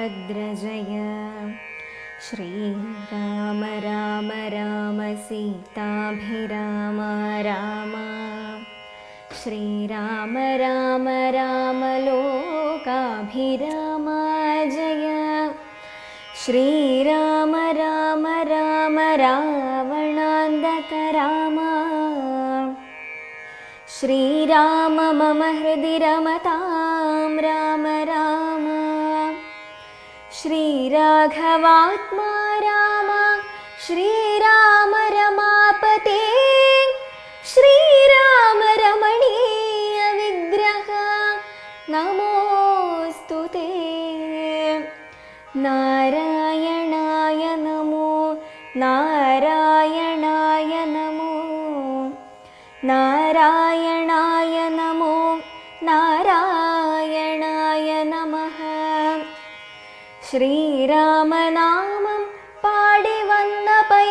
भद्रजय। श्रीराम राम राम सीताभिराम राम। श्रीराम राम राम लोकाभिराम जय। श्रीराम राम राम रावणान्दत राम श्रीराम मम हृदि रमतां। राम राम श्रीराघवात्मा राम श्रीराम ശ്രീരാമനാമം പാടി വന്ന പൈ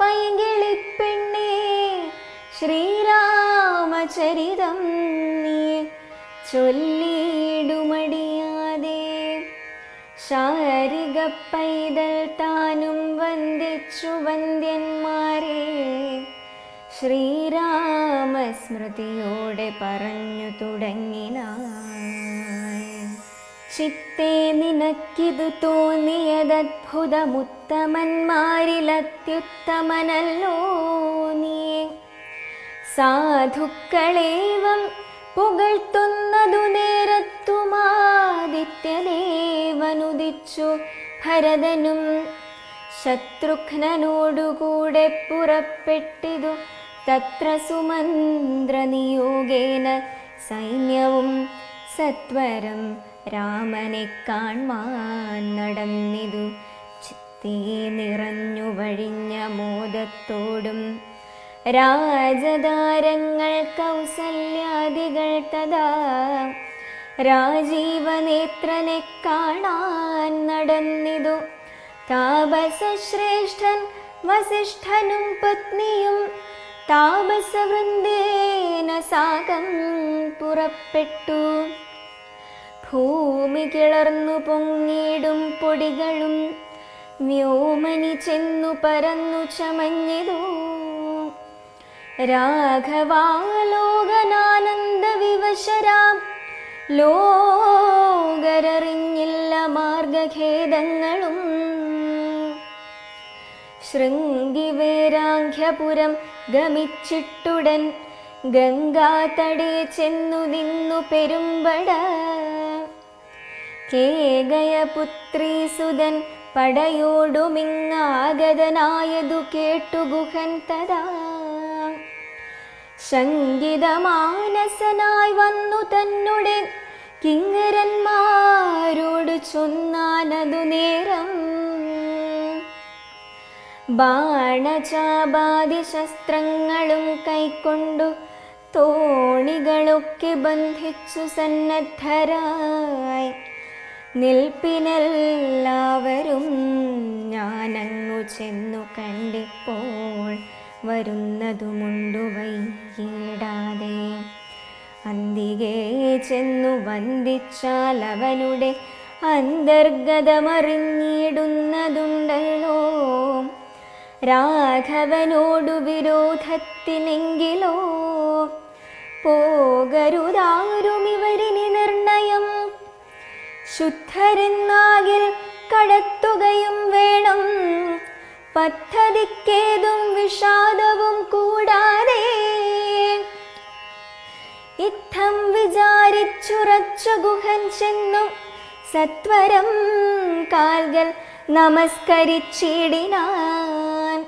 പൈകിളിപ്പെണ്ണേ ശ്രീരാമചരിതം നീ ചൊല്ലിയിടുമടിയാതെ. ശാരിക പൈതൽ താനും വന്ദിച്ചു വന്ദ്യന്മാരെ ശ്രീരാമസ്മൃതിയോടെ പറഞ്ഞു തുടങ്ങിനാ. ചിത്തേ നിനക്കിതു തോന്നിയതത്ഭുതമുത്തമന്മാരിലത്യുത്തമനല്ലോ നീ. സാധുക്കളേവം പുകഴ്ത്തുന്നതു നേരത്തുമാദിത്യദേവനുദിച്ചു ഭരതനും ശത്രുഘ്നനോടുകൂടെ പുറപ്പെട്ടിതു തത്ര സുമന്ത്രനിയോഗേന സൈന്യവും സത്വരം രാമനെ കാൺമാൻ നടന്നിതു. ചിത്തേ നിറഞ്ഞു വഴിഞ്ഞ മോദത്തോടും രാജതാരങ്ങൾ കൗസല്യാദികൾ തഥാ. രാജീവനേത്രനെ കാണാൻ നടന്നിതു. താപസശ്രേഷ്ഠൻ വസിഷ്ഠനും പത്നിയും താപസവൃന്ദേന സാഗം പുറപ്പെട്ടു. ഭൂമി കിളർന്നു പൊങ്ങിടും പൊടികളും വ്യോമനി ചെന്നു പരന്നു ചമഞ്ഞിതു. രാഘവാലോകനാനന്ദ വിവശരാം. ലോകരറിഞ്ഞില്ല മാർഗഖേദങ്ങളും. ശൃംഗിവേരാഖ്യപുരം ഗമിച്ചിട്ടുടൻ ഗംഗാതടേ ചെന്നു നിന്നു പെരുമ്പട. കേകയപുത്രീസുതൻ പടയോടുമിങ്ങാഗതനായതു കേട്ടു ഗുഹൻ തഥാ. ശങ്കിതമാനസനായി വന്നു തന്നുടെ കിങ്ങരന്മാരോട് ചൊന്നാനതു നേരം. ബാണചാപാതി ശസ്ത്രങ്ങളും കൈക്കൊണ്ടു തോണികളൊക്കെ ബന്ധിച്ചു സന്നദ്ധരായി. നിൽപ്പിനെല്ലാവരും ഞാനങ്ങു ചെന്നു കണ്ടിപ്പോൾ വരുന്നതുമുണ്ടു വൈകിടാതെ. അന്തികെ ചെന്നു വന്ദിച്ചാൽ അവനുടെ അന്തർഗതമറിഞ്ഞിടുന്നതുണ്ടല്ലോ. രാഘവനോടു വിരോധത്തിനെങ്കിലോ? പോകരുതാരുമിവരിനി നിർണയം ശുദ്ധരെന്നാകിൽ കടത്തുകയും വേണം. പദ്ധതിക്കേതും വിഷാദവും കൂടാതെ ഇത്തം വിചാരിച്ചുറച്ചു ഗുഹൻ ചെന്നു. സത്വരം കാൽകൾ നമസ്കരിച്ചിടിനാൻ.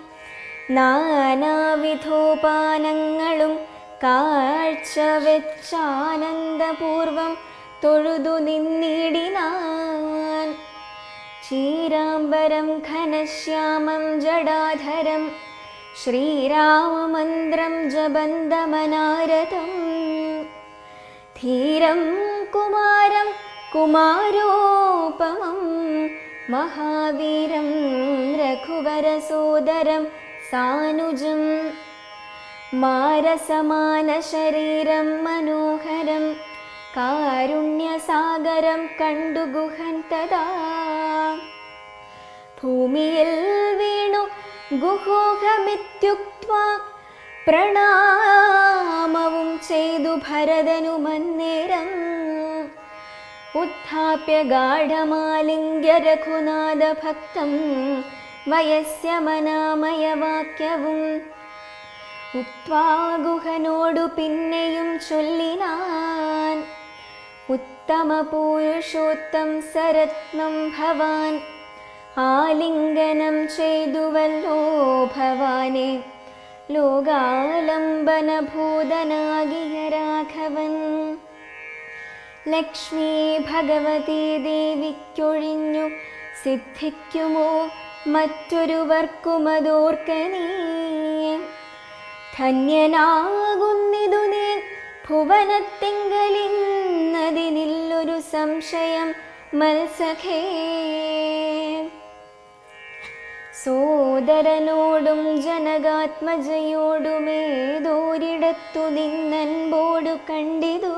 നാനാവിധോപാനങ്ങളും കാഴ്ച വെച്ചാനന്ദപൂർവം തൊഴുതു നിന്നിടിനാൻ ശ്രീരാംബരം ഘനശ്യാമം ജടാധരം ശ്രീരാമമന്ത്രം ജബന്ധമനാരതം ധീരം കുമാരം കുമാരോപമം മഹാവീരം രഘുവരസോദരം സാനുജം മാരസമാനശരീരം മനോഹരം കാരുണ്യസാഗരം കണ്ടു ഗുഹൻ തഥാ. ഭൂമിയിൽ വീണു ഗുഹോഹമിത്യുക്വാ പ്രണാമവും ചെയ്തു ഭരതനു മന്ദിരം ഉത്ഥാപ്യ ഗാഠമാലിംഗ്യ രഘുനാഥ ഭക്തം വയസ്യ മനാമയവാക്യവും ഉക്വാ ഗുഹനോടു പിന്നെയും ചൊല്ലിനാൻ. ഉത്തമ പുരുഷോത്തം സരത്നം ഭവാൻ ആലിംഗനം ചെയ്തുവല്ലോ ഭവാനെ ലോകാലംബനഭൂതനാകിയ രാഘവൻ ലക്ഷ്മി ഭഗവതി ദേവിക്കൊഴിഞ്ഞു സിദ്ധിക്കുമോ മറ്റൊരുവർക്കുമതോർക്കനീ ധന്യനാകുന്നിതു നീ ഭുവനത്തിങ്കലിന്നതിനില്ലൊരു സംശയം മത്സഖേ. സോദരനോടും ജനകാത്മജയോടുമേതോരിടത്തു നിന്നൻപോടു കണ്ടിതു.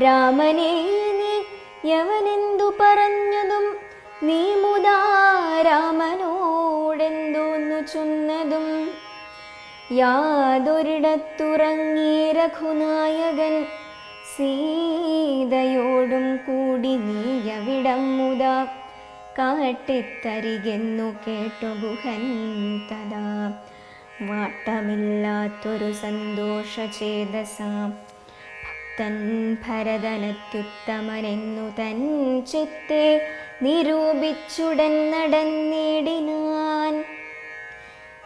രാമനെ നീ യവനെന്തു പറഞ്ഞതും? നീ മുതാ രാമനോടെന്തോന്നു ചൊന്നതും? യാതൊരിടത്തുറങ്ങി രഘുനായകൻ സീതയോടും കൂടി നീയവിടം മുതാ. കാട്ടിത്തരികെന്നു കേട്ടു ഗുഹൻ തഥാ. വാട്ടമില്ലാത്തൊരു സന്തോഷചേതസാം. ഭക്തൻ ഭരതനത്യുത്തമനെന്നു തൻ ചിത്തെ നിരൂപിച്ചുടൻ നടന്നിടിനാൻ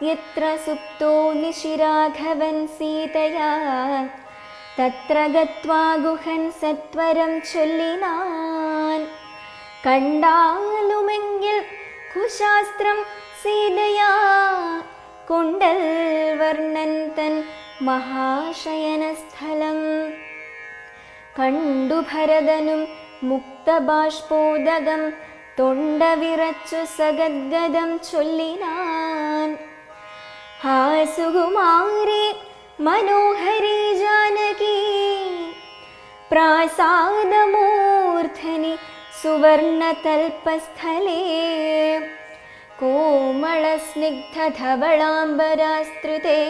യത്ര സുപ്തോ നിശിരാഘവൻ സീതയാ. തത്ര ഗത്വാ ഗുഹൻ സത്വരം ചൊല്ലിനാൻ. കണ്ടാലുമെങ്കിൽ കുശാസ്ത്രം സീതയാ. കൊണ്ടൽ വർണൻ തൻ മഹാശയനസ്ഥലം കണ്ടു ഭരതനും മുക്തബാഷ്പോദകം തൊണ്ട വിറച്ചു സഗദ്ഗതം ചൊല്ലിനാൻ. हा सुगुमारे मनोहरि जानकी प्रासादमूर्धनि सुवर्णतल्पस्थले कोमलस्निग्धवलाम्बरास्तृते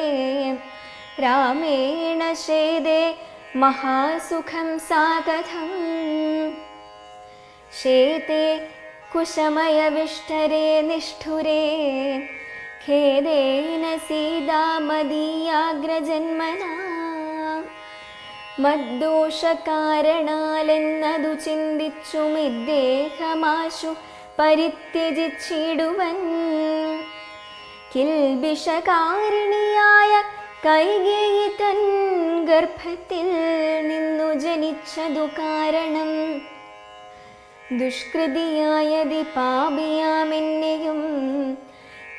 रामेण शेदे महासुखं सा कथम् शेते कुशमयविष्ठरे निष्ठुरे ഖേദേന സീതാമദീയാഗ്രജന്മനാ മദ്ദോഷകാരണാലെന്നതു ചിന്തിച്ചുമിദ്ദേഹമാശു പരിത്യജിച്ചിടുവൻ। കിൽബിഷകാരിണിയായ കൈകേയി തൻ ഗർഭത്തിൽ നിന്നു ജനിച്ചതു കാരണം। ദുഷ്കൃതിയായതി പാപിയാമെന്നെയും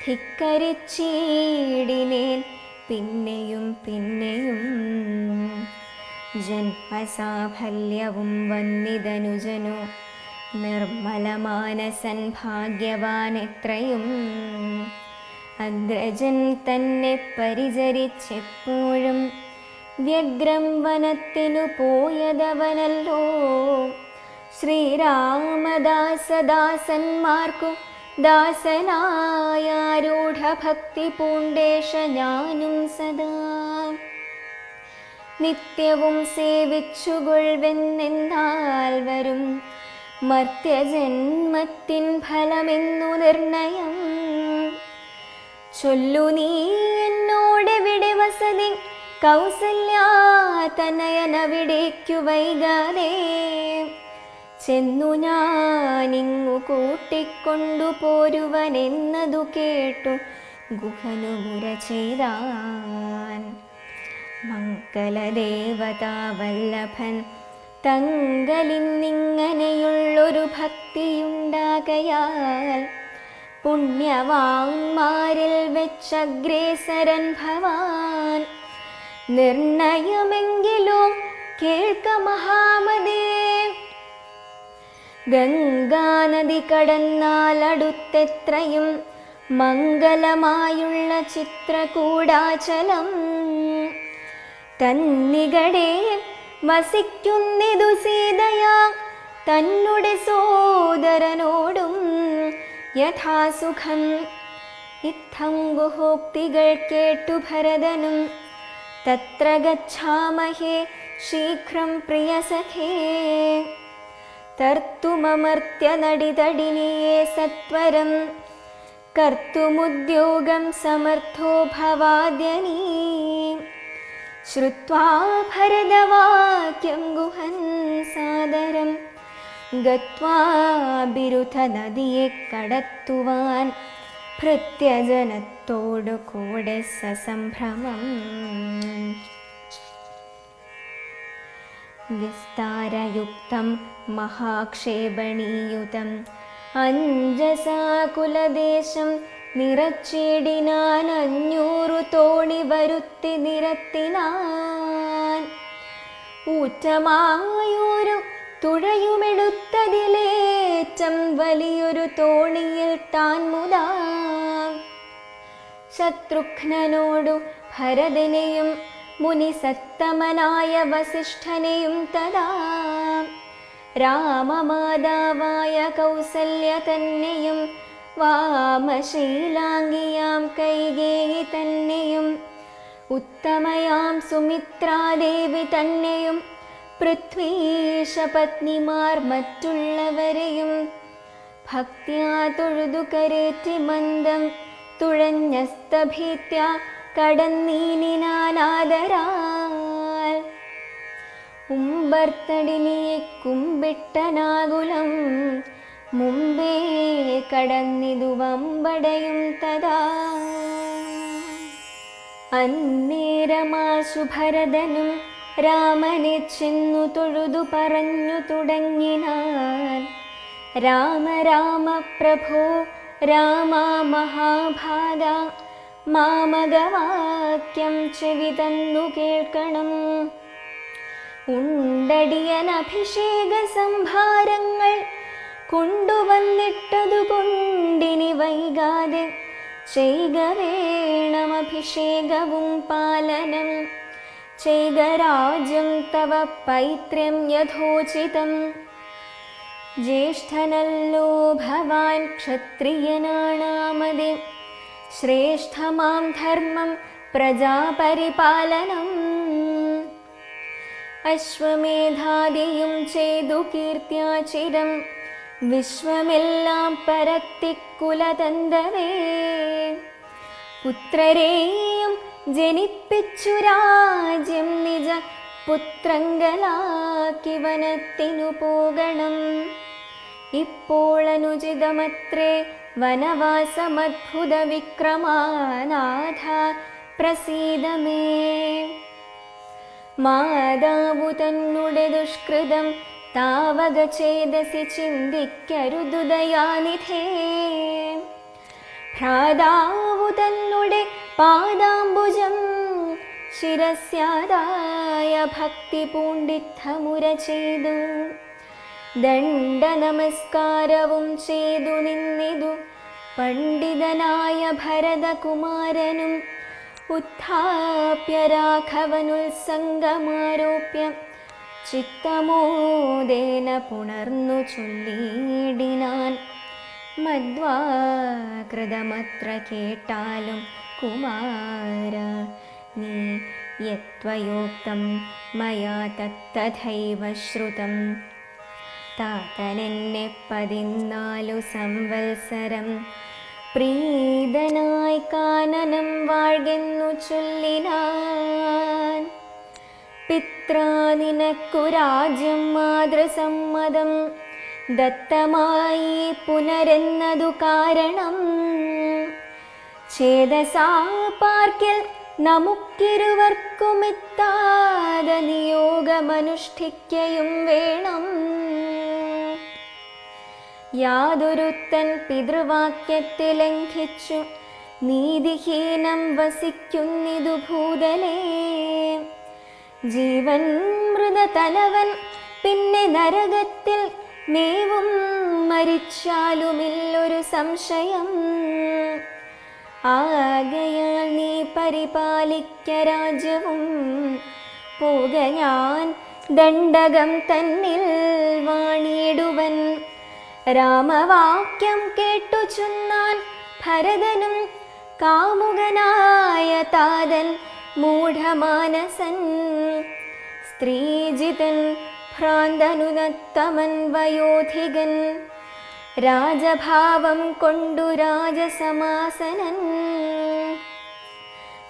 ധിക്കരിച്ചീടിനേൻ പിന്നെയും പിന്നെയും ജന്മസാഫല്യവും വന്നിതനുജനു. നിർമ്മലമാനസൻ ഭാഗ്യവാൻ എത്രയും അഗ്രജൻ തന്നെ പരിചരിച്ചെപ്പോഴും വ്യഗ്രം വനത്തിനു പോയതവനല്ലോ. ശ്രീരാമദാസദാസന്മാർക്കു ദാസനായാരൂഢഭക്തി പൂണ്ടേഷ ഞാനും സദാ. നിത്യവും സേവിച്ചുകൊള്ളുവെന്നെന്നാൽ വരും മർത്യജന്മത്തിൻ ഫലമെന്നു നിർണയം. ചൊല്ലു നീ എന്നോടെവിടെ വസതി? കൗസല്യാ തനയനവിടേക്കു വൈകാതെ. ചെന്നു ഞാനിങ്ങു കൂട്ടിക്കൊണ്ടു പോരുവനെന്നതു കേട്ടു. ഗുഹനുമുര ചെയ്താൻ മംഗലദേവതാ വല്ലഭൻ തങ്കലിന്നിങ്ങനെയുള്ളൊരു ഭക്തിയുണ്ടാകയാൽ പുണ്യവാന്മാരിൽ വെച്ചഗ്രേസരൻ ഭവാൻ. നിർണയമെങ്കിലും കേൾക്ക മഹാമതേ. ഗംഗാനദി കടന്നാൽ അടുത്തെത്രയും മംഗലമായുള്ള ചിത്രകൂടാചലം തന്നികടെ വസിക്കുന്നിതു സീതയാ തന്നുടെ സോദരനോടും യഥാസുഖം ഇത്തം ഗുഹോക്തികൾ കേട്ടു ഭരതനും തത്ര ഗച്ഛാമഹേ ശീഘ്രം പ്രിയസഖേ तर्तुमर्त्यनडितडिनीये सत्वरं। कर्तुमुद्योगं समर्थो भवाद्यनी। श्रुत्वा भरदवाक्यं गुहन् सादरं। गत्वा बिरुथ नदी कडत्तुवान् भृत्यजनतोकोडे ससम्भ्रमम् विस्तारयुक्तं മഹാക്ഷേപണീയുതം. അഞ്ജസാകുലദേശം നിറച്ചിടിനാൻ അഞ്ഞൂറു തോണി വരുത്തി നിരത്തിനാൻ. ഊറ്റമായൊരു തുഴയുമെടുത്തതിലേറ്റം വലിയൊരു തോണിയിൽ താൻ മുതാ. ശത്രുഘ്നോടു ഭരതനെയും മുനിസത്തമനായ വസിഷ്ഠനെയും തഥാ രാമമാതാവായ കൗസല്യ തന്നെയും വാമശീലാംഗിയാം കൈകേയി തന്നെയും ഉത്തമയാം സുമിത്രാദേവി തന്നെയും പൃഥ്വീശപത്നിമാർ മറ്റുള്ളവരെയും ഭക്ത്യാ തൊഴുതു കരേറ്റി മന്ദം തുഴഞ്ഞസ്തഭീത്യ കടന്നീനിനാനാദരാൽ ഉമ്പർത്തടിനിയെ കുമ്പിട്ടനാകുലം മുമ്പേ കടന്നിതു വമ്പടയും തഥാ. അന്നേരമാശു ഭരതനും രാമനെ ചെന്നു തൊഴുതു പറഞ്ഞു തുടങ്ങിനാൻ. രാമ രാമ പ്രഭോ രാമ മഹാഭാഗ മാമകവാക്യം ചെവി തന്നു കേൾക്കണം. ഉണ്ടടിയനഭിഷേക സംഭാരങ്ങൾ കൊണ്ടുവന്നിട്ടതു കൊണ്ടിനി വൈകാതെ ചെയ്ക വേണമഭിഷേകവും പാലനം ചെയ്ക രാജ്യം തവ പൈത്ര്യം യഥോചിതം ജ്യേഷ്ഠനല്ലോ ഭവാൻ ക്ഷത്രിയനാണാമതി ശ്രേഷ്ഠമാം ധർമ്മം പ്രജാപരിപാലനം അശ്വമേധാദിയും ചെയ്തു കീർത്തിയാചിരം വിശ്വമെല്ലാം പരത്തിക്കുലതന്തവേ പുത്രരെയും ജനിപ്പിച്ചു രാജ്യം നിജ പുത്രങ്കലാക്കി വനത്തിനു പോകണം ഇപ്പോൾ അനുചിതമത്രേ വനവാസമദ്ഭുത വിക്രമാനാഥ പ്രസീദമേ മാതാവു തന്നുടെ ദുഷ്കൃതം താവക ചേതസി ചിന്തിക്കരുതുദയാനിധേ. ഭ്രാതാവു തന്നുടെ പാദാംബുജം ശിരസ്യാദായ ഭക്തി പൂണ്ടിത്തമുര ചെയ്തു. ദണ്ഡ നമസ്കാരവും ചെയ്തു നിന്നിതു. പണ്ഡിതനായ ഭരതകുമാരനും ഉത്ഥാപ്യ രാഘവനുത്സംഗമാരോപ്യ ചിത്തമോദേന പുണർന്നു ചൊല്ലിയിടിനാൻ. മദ്വാകൃതമത്ര കേട്ടാലും കുമാര നീ യത്വയോക്തം മയാ തത്തഥൈവ ശ്രുതം. താതനെന്നെ പതിനാലു സംവത്സരം പ്രീതനായി കാനനം വാഴ്കെന്നു ചൊല്ലിനാൻ. പിത്രാ നിനക്കു രാജ്യം മാതൃസമ്മതം. ദത്തമായി പുനരെന്നതു കാരണം. ചേതസാ പാർക്കിൽ നിയോഗമനുഷ്ഠിക്കയും വേണം. യാതൊരുത്തൻ പിതൃവാക്യത്തെ ലംഘിച്ചു നീതിഹീനം വസിക്കുന്നിതു ഭൂതലേ. ജീവൻ മൃതതലവൻ പിന്നെ നരകത്തിൽ മേവും മരിച്ചാലുമില്ലൊരു സംശയം. ആകയാൽ നീ പരിപാലിക്ക രാജ്യവും പോക ഞാൻ ദണ്ഡകം തന്നിൽ വാണിടുവൻ രാമവാക്യം കേട്ടു ചൊന്നാൻ ഭരതനും കാമുകനായ താതൻ മൂഢമാനസൻ. സ്ത്രീജിതൻ ഭ്രാന്തനുനത്തമൻ വയോധികൻ. രാജഭാവം കൊണ്ടു രാജസമാസനൻ.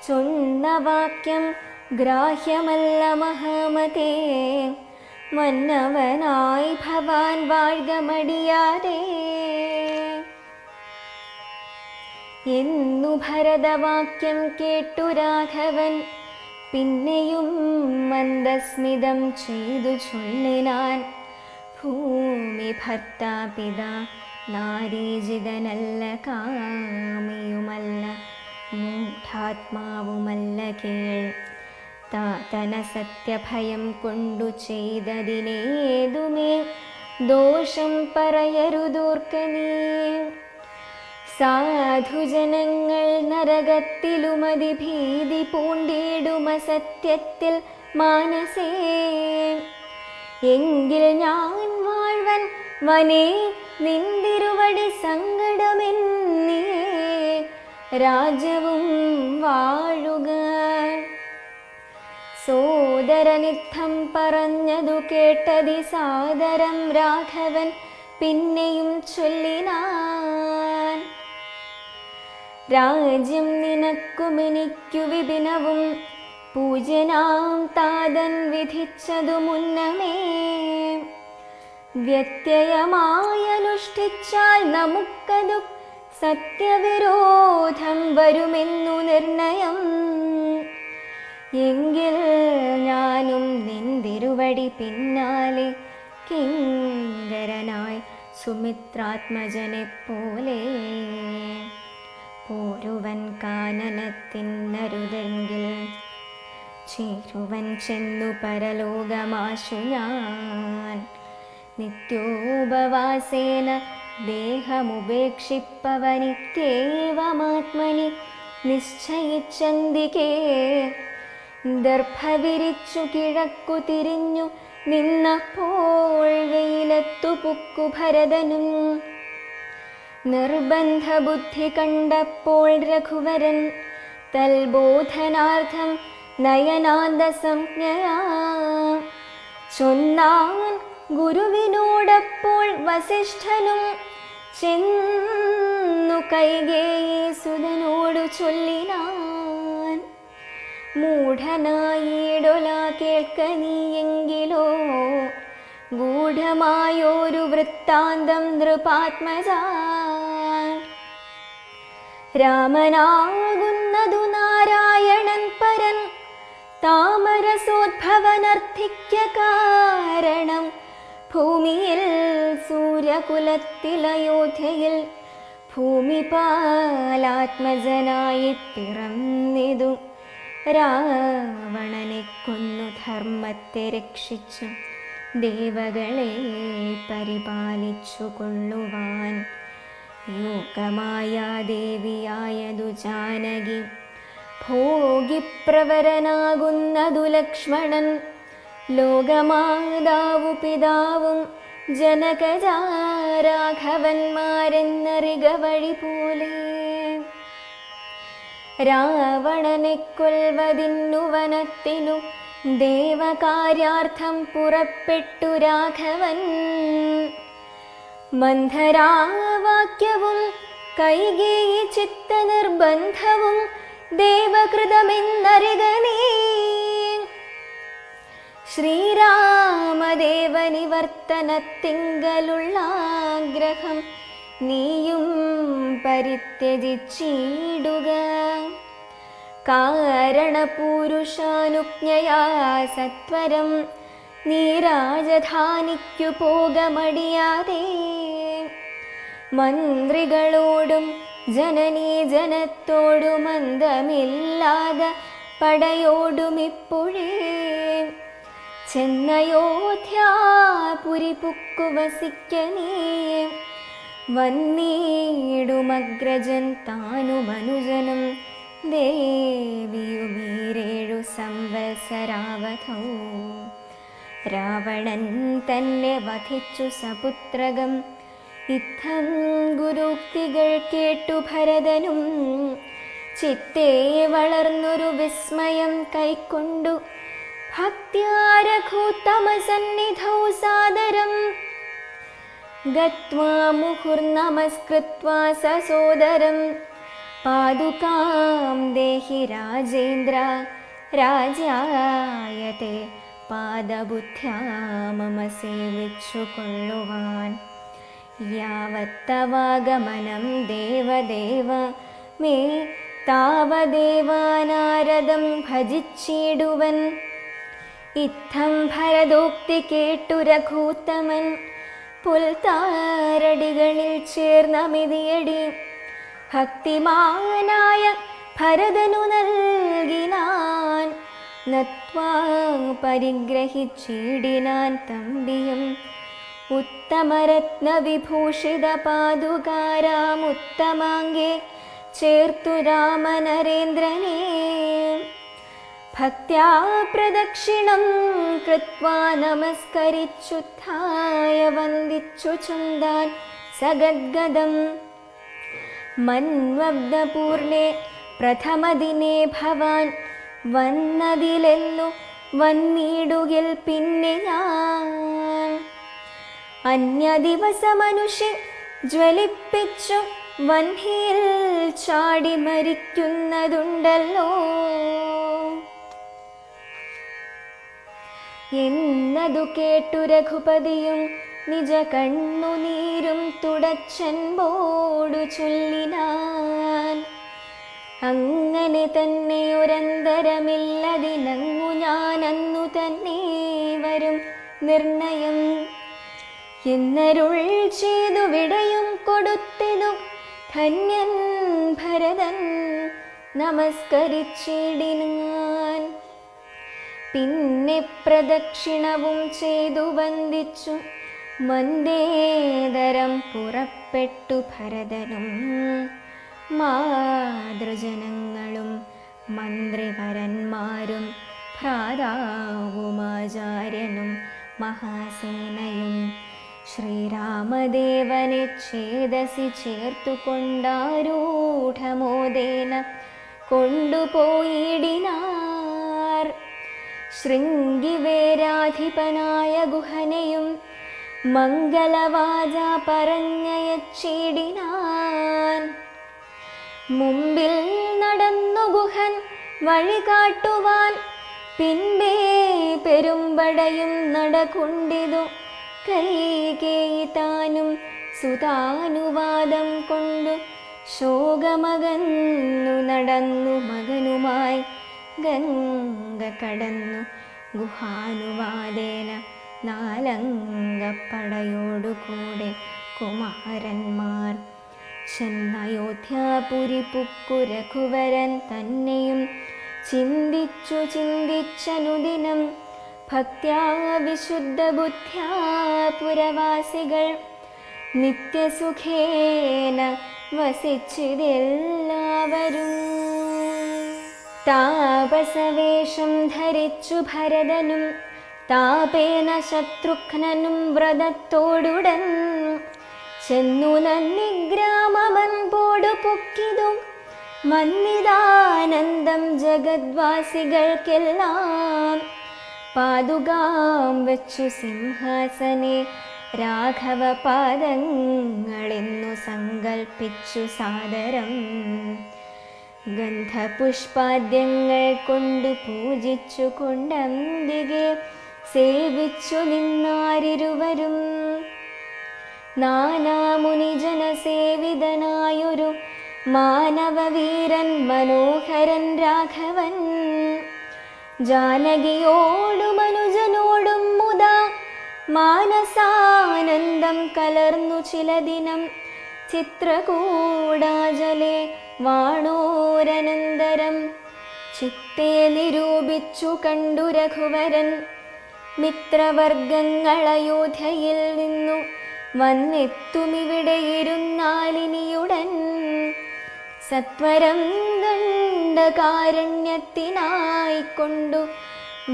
ചൊന്ന വാക്യം ഗ്രാഹ്യമല്ല മഹാമതേ. മന്നവനായി ഭവാൻ വാഴ്ക മടിയാതെ എന്നു ഭരതവാക്യം കേട്ടു രാഘവൻ പിന്നെയും മന്ദസ്മിതം ചെയ്തു ചൊല്ലിനാൻ ഭൂമി ഭർത്താപിത നാരീജിതനല്ല കാമിയുമല്ല മൂഢാത്മാവുമല്ല കേൾ. താതന സത്യഭയം കൊണ്ടു ചെയ്തതിനേതുമേ? ദോഷം പറയരുതൂർക്കനീ. സാധുജനങ്ങൾ നരകത്തിലുമതി ഭീതി പൂണ്ടിടുമ സത്യത്തിൽ മാനസേ. എങ്കിൽ ഞാൻ വാഴ്വൻ വനേ നിന്തിരുവടി സങ്കടമെന്നേ. രാജവും വാഴുക സോദരനിത്തം പറഞ്ഞതു കേട്ടതി സാദരം രാഘവൻ പിന്നെയും ചൊല്ലിനാൻ. രാജ്യം നിനക്കുമെനിക്കു വിപിനവും പൂജനാം താതൻ വിധിച്ചതു മുന്നമേ. വ്യത്യയമായനുഷ്ഠിച്ചാൽ നമുക്കതു സത്യവിരോധം വരുമെന്നു നിർണയം. എങ്കിൽ ഞാനും നിന്തിരുവടി പിന്നാലെ കിങ്കരനായി സുമിത്രാത്മജനെ പോലെ പോരുവൻ കാനനത്തിനരുതെങ്കിൽ ചേരുവൻ ചെന്നു പരലോകമാശു ഞാൻ. നിത്യോപവാസേന ദേഹമുപേക്ഷിപ്പവനിത്യേവമാത്മനി നിശ്ചയിച്ചന്തികേ ദർഭവിരിച്ചു കിഴക്കു തിരിഞ്ഞു നിന്നപ്പോൾ വെയിലത്തു പുക്കു ഭരതനും നിർബന്ധ ബുദ്ധി കണ്ടപ്പോൾ രഘുവരൻ തൽബോധനാർത്ഥം നയനാന്ത സംജ്ഞയാ ചൊന്നാൻ ഗുരുവിനോടപ്പോൾ വസിഷ്ഠനും ചെന്നു കൈകേയി സുതനോടു ചൊല്ലിനാൻ മൂഢനായിടൊല കേൾക്ക നീയെങ്കിലോ? ഗൂഢമായൊരു വൃത്താന്തം നൃപാത്മജ. രാമനാകുന്നതു നാരായണൻ പരൻ താമരസോദ്ഭവനർത്ഥിക്ക കാരണം. ഭൂമിയിൽ സൂര്യകുലത്തിൽ അയോധ്യയിൽ ഭൂമിപാലാത്മജനായി പിറന്നിതു. രാവണനെ കൊന്നു ധർമ്മത്തെ രക്ഷിച്ചു. ദേവകളെ പരിപാലിച്ചു കൊള്ളുവാൻ. യോഗമായ ദേവിയായതു ജാനകി. ഭോഗിപ്രവരനാകുന്നതു ലക്ഷ്മണൻ. ലോകമാതാവു പിതാവും ജനകജാരാഘവന്മാരെന്നറിക വഴി പോലെ രാവണനെ കൊൽവതിന്നു വനത്തിനു ദേവകാര്യാർത്ഥം പുറപ്പെട്ടു രാഘവൻ. മന്ധരാവാക്യവും കൈകേയി ചിത്ത നിർബന്ധവും ദേവകൃതമെന്നറികനെ. ശ്രീരാമദേവനിവർത്തനത്തിങ്കലുള്ള ആഗ്രഹം നീയും പരിത്യജിച്ചിടുക. കാരണപൂരുഷാനുജ്ഞയാ സത്വരം നീ രാജധാനിക്കു പോകമടിയാതെ. മന്ത്രികളോടും ജനനീ ജനത്തോടും അന്തമില്ലാതെ പടയോടും ഇപ്പോഴേ ചെന്നയോധ്യാപുരി പുക്കു വസിക്ക നീ വന്നീടുമഗ്രജൻ താനുമനുജനും ദേവിയുമീരേഴു സംവത്സരാവധൗ രാവണൻ തന്നെ വധിച്ചു സപുത്രകം. ഇത്തം ഗുരുക്തികൾ കേട്ടു ഭരതനും. ചിത്തേ വളർന്നൊരു വിസ്മയം കൈക്കൊണ്ടു. ഭക്ത്യാരഘൂത്തമസന്നിധൗ സാദരം गत्वा मुहुर्नमस्कृत्वा ससोदरं पादुकां देहि राजेन्द्र राजायते पादबुद्ध्या मम सेविच्छुकण्वान् यावत्तवागमनं देवदेव मे तावदेवानारदं भजिचीडुवन् इत्थं भरदोक्तिकेटुरघूत्तमन् പുൽത്താരടികളിൽ ചേർന്ന മിതിയടി ഭക്തിമാനായ ഭരതനു നൽകിനാൻ പരിഗ്രഹിച്ചിടിനാൻ തമ്പിയും ഉത്തമരത്നവിഭൂഷിത പാതുകാരാമുത്തമാങ്കെ ചേർത്തു രാമനരേന്ദ്രനെ. ഭക്ത്യാ പ്രദക്ഷിണം കൃത്വാ വന്ദിച്ചു ചന്ദാൻ സഗദ്ഗദം മന്വബ്ദപൂർണേ പ്രഥമദിനേ ഭവാൻ വന്നതിലെന്നു വന്നിടുകിൽ പിന്നെ ഞാൻ. അന്യദിവസമനുഷ്യ ജ്വലിപ്പിച്ചു വന്നിയിൽ ചാടി മരിക്കുന്നതുണ്ടല്ലോ. എന്നതു കേട്ടു രഘുപതിയും നിജ കണ്ണുനീരും തുടച്ചൻപോടു ചൊല്ലിനാൻ. അങ്ങനെ തന്നെ ഒരന്തരമില്ലതിനങ്ങു ഞാനന്നു തന്നെ വരും നിർണയം. എന്നരുൾ ചെയ്തു വിടയും കൊടുത്തിതു ധന്യൻ ഭരതൻ നമസ്കരിച്ചിടിനാൻ. പിന്നെ പ്രദക്ഷിണവും ചെയ്തു വന്ദിച്ചു. മന്ദേതരം പുറപ്പെട്ടു ഭരതനും. മാതൃജനങ്ങളും മന്ത്രിവരന്മാരും ഭ്രാതാവുമാചാര്യനും മഹാസേനയും ശ്രീരാമദേവനെ ഛേദസി ചേർത്തുകൊണ്ടാരൂഢമോദേന കൊണ്ടുപോയിടിനാർ ശൃംഗിവേരാധിപനായ ഗുഹനെയും മംഗളവാച പറഞ്ഞയച്ചിടിനാൻ. മുമ്പിൽ നടന്നു ഗുഹൻ വഴി കാട്ടുവാൻ പിൻപേ പെരുമ്പടയും നടകൊണ്ടിതു കൈകേയി താനും സുതാനുവാദം കൊണ്ടു ശോകമകന്നു നടന്നു മകനുമായി ഗംഗ കടന്നു. ഗുഹാനുവാദേന നാലംഗപ്പടയോടുകൂടെ കുമാരന്മാർ. ചെന്നയോധ്യാപുരി പുക്കുരഘുവരൻ തന്നെയും ചിന്തിച്ചു ചിന്തിച്ചനുദിനം ഭക്ത്യാ വിശുദ്ധ ബുദ്ധ്യാ പുരവാസികൾ നിത്യസുഖേന വസിച്ചിതെല്ലാവരും. താപസവേഷം ധരിച്ചു ഭരതനും താപേന ശത്രുഘ്നനും വ്രതത്തോടുടൻ. ചെന്നു നന്ദിഗ്രാമവൻ പോടു പൊക്കിതും മന്നിതാനന്ദം ജഗദ്വാസികൾക്കെല്ലാം. പാതുകാം വെച്ചു സിംഹാസനെ രാഘവ പാദങ്ങളെന്നു സങ്കൽപ്പിച്ചു സാദരം. ഗന്ധപുഷ്പാദ്യങ്ങൾ കൊണ്ടു പൂജിച്ചു കൊണ്ടന്തികെ സേവിച്ചു നിന്നാരിരുവരും. നാനാമുനിജനസേവിതനായൊരു മാനവവീരൻ മനോഹരൻ രാഘവൻ. ജാനകിയോടും മനുജനോടും മുതാ മാനസാനന്ദം കലർന്നു ചില ദിനം ചിത്രകൂടാജലെ വാണോരനന്തരം ചിത്തേ നിരൂപിച്ചു കണ്ടു രഘുവരൻ. മിത്രവർഗങ്ങൾ അയോധ്യയിൽ നിന്നു വന്നെത്തുമിവിടെ ഇരുന്നാലിനിയുടൻ. സത്വരം ദണ്ഡകാരണ്യത്തിനായിക്കൊണ്ടു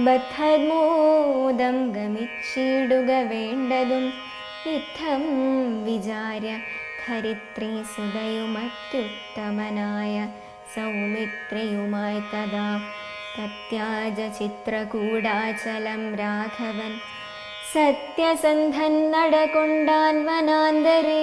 ബദ്ധമോദം ഗമിച്ചിടുക വേണ്ടതും യുദ്ധം വിചാര്യ ധരിത്രി സുതയുമത്യുത്തമനായ സൗമിത്രിയുമായി തഥാ തത്യാജ ചിത്രകൂടാചലം രാഘവൻ സത്യസന്ധൻ നടകൊണ്ടാൻ വനാന്തരേ